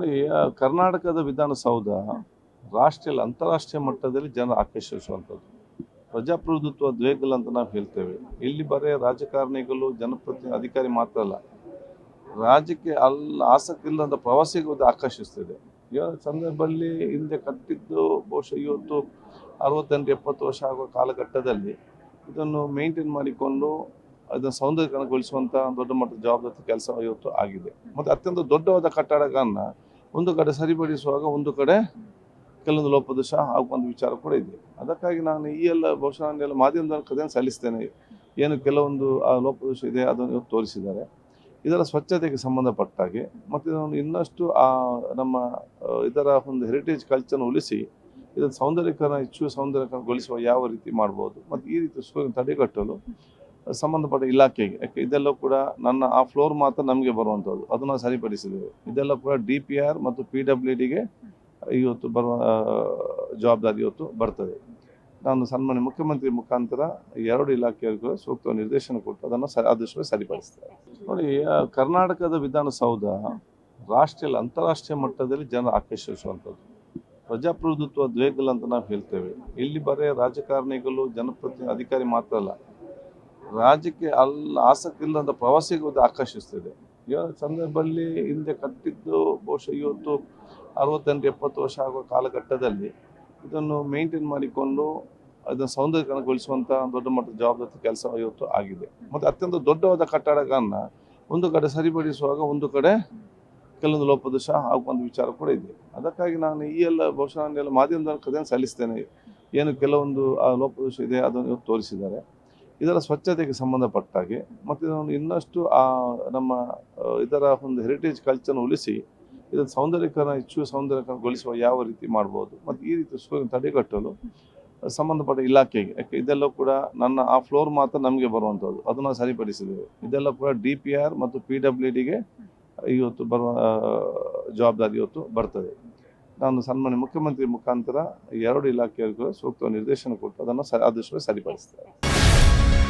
ನೋಡಿ ಕರ್ನಾಟಕದ ವಿಧಾನಸೌಧ ರಾಷ್ಟ್ರೀಯ ಅಂತಾರಾಷ್ಟ್ರೀಯ ಮಟ್ಟದಲ್ಲಿ ಜನ ಆಕರ್ಷಿಸುವಂಥದ್ದು. ಪ್ರಜಾಪ್ರಭುತ್ವ ದ್ವೇಗಲ್ ಅಂತ ನಾವು ಹೇಳ್ತೇವೆ. ಇಲ್ಲಿ ಬರೀ ರಾಜಕಾರಣಿಗಳು, ಜನಪ್ರತಿ, ಅಧಿಕಾರಿ ಮಾತ್ರ ಅಲ್ಲ. ರಾಜ್ಯಕ್ಕೆ ಅಲ್ಲಿ, ಆಸಕ್ತಿ ಇಲ್ಲದಂಥ ಪ್ರವಾಸಿಗೂ ಆಕರ್ಷಿಸ್ತಿದೆ. ಇವಾಗ ಸಂದರ್ಭದಲ್ಲಿ ಹಿಂದೆ ಕಟ್ಟಿದ್ದು ಬಹುಶಃ ಇವತ್ತು ಅರವತ್ತೆಂಟು, ಎಪ್ಪತ್ತು ವರ್ಷ ಆಗುವ ಕಾಲಘಟ್ಟದಲ್ಲಿ ಇದನ್ನು ಮೇಂಟೈನ್ ಮಾಡಿಕೊಂಡು ಅದನ್ನು ಸೌಂದರ್ಯಕರಣಗೊಳಿಸುವಂಥ ದೊಡ್ಡ ಮಟ್ಟದ ಜವಾಬ್ದಾರಿ ಕೆಲಸ ಇವತ್ತು ಆಗಿದೆ. ಮತ್ತು ಅತ್ಯಂತ ದೊಡ್ಡವಾದ ಕಟ್ಟಡಗಳನ್ನ ಒಂದು ಕಡೆ ಸರಿಪಡಿಸುವಾಗ ಒಂದು ಕಡೆ ಕೆಲವೊಂದು ಲೋಪದೋಷ ಆಗುವಂಥ ವಿಚಾರ ಕೂಡ ಇದೆ. ಅದಕ್ಕಾಗಿ ನಾನು ಈ ಎಲ್ಲ ಬಹುಶಃ ನಾನೆಲ್ಲ ಮಾಧ್ಯಮದ ಕಥೆಯನ್ನು ಸಲ್ಲಿಸ್ತೇನೆ. ಏನು ಕೆಲವೊಂದು ಆ ಲೋಪದೋಷ ಇದೆ ಅದನ್ನು ತೋರಿಸಿದ್ದಾರೆ. ಇದರ ಸ್ವಚ್ಛತೆಗೆ ಸಂಬಂಧಪಟ್ಟ ಹಾಗೆ ಮತ್ತು ಇದನ್ನು ಇನ್ನಷ್ಟು ಆ ನಮ್ಮ ಇದರ ಒಂದು ಹೆರಿಟೇಜ್ ಕಲ್ಚರ್ನ ಉಳಿಸಿ ಇದರ ಸೌಂದರ್ಯಕರಣ ಹೆಚ್ಚು ಸೌಂದರ್ಯಕರಣಗೊಳಿಸುವ ಯಾವ ರೀತಿ ಮಾಡ್ಬೋದು, ಮತ್ತು ಈ ರೀತಿ ತಡೆಗಟ್ಟಲು ಸಂಬಂಧಪಟ್ಟ ಇಲಾಖೆಗೆ. ಯಾಕೆ ಇದೆಲ್ಲ ಕೂಡ ನನ್ನ ಆ ಫ್ಲೋರ್ ಮಾತ್ರ ನಮಗೆ ಬರುವಂಥದ್ದು. ಅದನ್ನು ಸರಿಪಡಿಸಿದ್ದೇವೆ. ಇದೆಲ್ಲ ಕೂಡ ಡಿ ಪಿ ಆರ್ ಮತ್ತು ಪಿ ಡಬ್ಲ್ಯೂ ಡಿಗೆ ಇವತ್ತು ಬರುವ ಜವಾಬ್ದಾರಿ ಇವತ್ತು ಬರ್ತದೆ. ನಾನು ಸನ್ಮಾನ್ಯ ಮುಖ್ಯಮಂತ್ರಿ ಮುಖಾಂತರ ಎರಡು ಇಲಾಖೆಯವರಿಗೂ ಸೂಕ್ತ ನಿರ್ದೇಶನ ಕೊಟ್ಟು ಅದನ್ನು ಸ ಆದಷ್ಟು ಸರಿಪಡಿಸ್ತಾರೆ ನೋಡಿ ಕರ್ನಾಟಕದ ವಿಧಾನಸೌಧ ರಾಷ್ಟ್ರೀಯ, ಅಂತಾರಾಷ್ಟ್ರೀಯ ಮಟ್ಟದಲ್ಲಿ ಜನ ಆಕರ್ಷಿಸುವಂಥದ್ದು. ಪ್ರಜಾಪ್ರಭುತ್ವ ದ್ವೇಗಲ್ ಅಂತ ನಾವು ಹೇಳ್ತೇವೆ. ಇಲ್ಲಿ ಬರೀ ರಾಜಕಾರಣಿಗಳು, ಜನಪ್ರತಿನಿಧಿ, ಅಧಿಕಾರಿ ಮಾತ್ರ ಅಲ್ಲ. ರಾಜ್ಯಕ್ಕೆ ಅಲ್ಲಿ ಆಸಕ್ತಿ ಇಲ್ಲದಂಥ ಪ್ರವಾಸಿಗೋದು ಆಕರ್ಷಿಸ್ತಿದೆ. ಇವಾಗ ಸಂದರ್ಭದಲ್ಲಿ ಹಿಂದೆ ಕಟ್ಟಿದ್ದು ಬಹುಶಃ ಇವತ್ತು ಅರವತ್ತೆಂಟು, ಎಪ್ಪತ್ತು ವರ್ಷ ಆಗುವ ಕಾಲಘಟ್ಟದಲ್ಲಿ ಇದನ್ನು ಮೇಂಟೈನ್ ಮಾಡಿಕೊಂಡು ಅದನ್ನು ಸೌಂದರ್ಯಕರಣಗೊಳಿಸುವಂಥ ದೊಡ್ಡ ಮಟ್ಟದ ಜವಾಬ್ದಾರಿ ಕೆಲಸ ಇವತ್ತು ಆಗಿದೆ. ಮತ್ತು ಅತ್ಯಂತ ದೊಡ್ಡವಾದ ಕಟ್ಟಡಗಳನ್ನು ಒಂದು ಕಡೆ ಸರಿಪಡಿಸುವಾಗ ಒಂದು ಕಡೆ ಕೆಲವೊಂದು ಲೋಪದೋಷ ಆಗುವಂಥ ವಿಚಾರ ಕೂಡ ಇದೆ. ಅದಕ್ಕಾಗಿ ನಾನು ಈ ಎಲ್ಲ ಬಹುಶಃ ಮಾಧ್ಯಮದ ಕಥೆಯನ್ನು ಸಲ್ಲಿಸ್ತೇನೆ. ಏನು ಕೆಲವೊಂದು ಆ ಲೋಪದೋಷ ಇದೆ ಅದನ್ನು ಇವತ್ತು ತೋರಿಸಿದ್ದಾರೆ. ಇದರ ಸ್ವಚ್ಛತೆಗೆ ಸಂಬಂಧಪಟ್ಟ ಹಾಗೆ, ಮತ್ತು ಇದನ್ನು ಇನ್ನಷ್ಟು ಆ ನಮ್ಮ ಇದರ ಒಂದು ಹೆರಿಟೇಜ್ ಕಲ್ಚರ್ನ ಉಳಿಸಿ ಇದರ ಸೌಂದರ್ಯಕರಣ, ಹೆಚ್ಚು ಸೌಂದರ್ಯಕರಣಗೊಳಿಸುವ ಯಾವ ರೀತಿ ಮಾಡ್ಬೋದು, ಮತ್ತು ಈ ರೀತಿ ಸೂರ್ಯನ ತಡೆಗಟ್ಟಲು ಸಂಬಂಧಪಟ್ಟ ಇಲಾಖೆಗೆ, ಯಾಕೆ ಇದೆಲ್ಲ ಕೂಡ ನನ್ನ ಆ ಫ್ಲೋರ್ ಮಾತ್ರ ನಮಗೆ ಬರುವಂಥದ್ದು, ಅದನ್ನು ಸರಿಪಡಿಸಿದ್ದೇವೆ. ಇದೆಲ್ಲ ಕೂಡ ಡಿ ಪಿ ಆರ್ ಮತ್ತು ಪಿ ಡಬ್ಲ್ಯೂ ಡಿಗೆ ಇವತ್ತು ಬರುವ ಜವಾಬ್ದಾರಿ ಇವತ್ತು ಬರ್ತದೆ. ನಾನು ಸನ್ಮಾನ್ಯ ಮುಖ್ಯಮಂತ್ರಿ ಮುಖಾಂತರ ಎರಡು ಇಲಾಖೆಯವರಿಗೂ ಸೂಕ್ತ ನಿರ್ದೇಶನ ಕೊಟ್ಟು ಅದನ್ನು ಸ ಆದಷ್ಟು ಸರಿಪಡಿಸ್ತಾರೆ